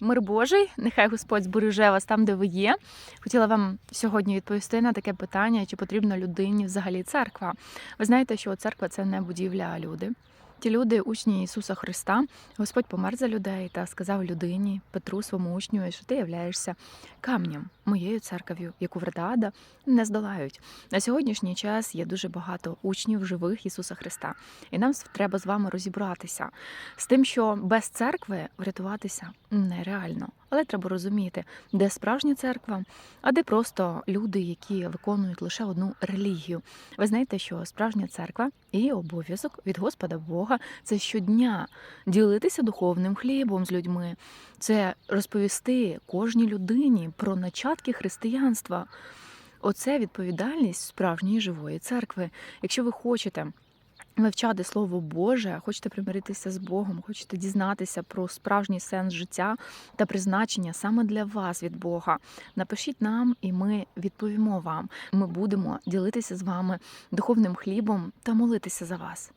Мир Божий, нехай Господь збереже вас там, де ви є. Хотіла вам сьогодні відповісти на таке питання, чи потрібна людині взагалі церква. Ви знаєте, що церква це не будівля, а люди. Ті люди, учні Ісуса Христа, Господь помер за людей та сказав людині, Петру, своєму учню, що ти являєшся камнем, моєю церков'ю, яку врата не здолають. На сьогоднішній час є дуже багато учнів живих Ісуса Христа, і нам треба з вами розібратися з тим, що без церкви врятуватися нереально. Але треба розуміти, де справжня церква, а де просто люди, які виконують лише одну релігію. Ви знаєте, що справжня церква і обов'язок від Господа Бога це щодня ділитися духовним хлібом з людьми, це розповісти кожній людині про начатки християнства. Оце відповідальність справжньої живої церкви. Якщо ви хочете вивчати Слово Боже, хочете примиритися з Богом, хочете дізнатися про справжній сенс життя та призначення саме для вас від Бога, напишіть нам, і ми відповімо вам. Ми будемо ділитися з вами духовним хлібом та молитися за вас.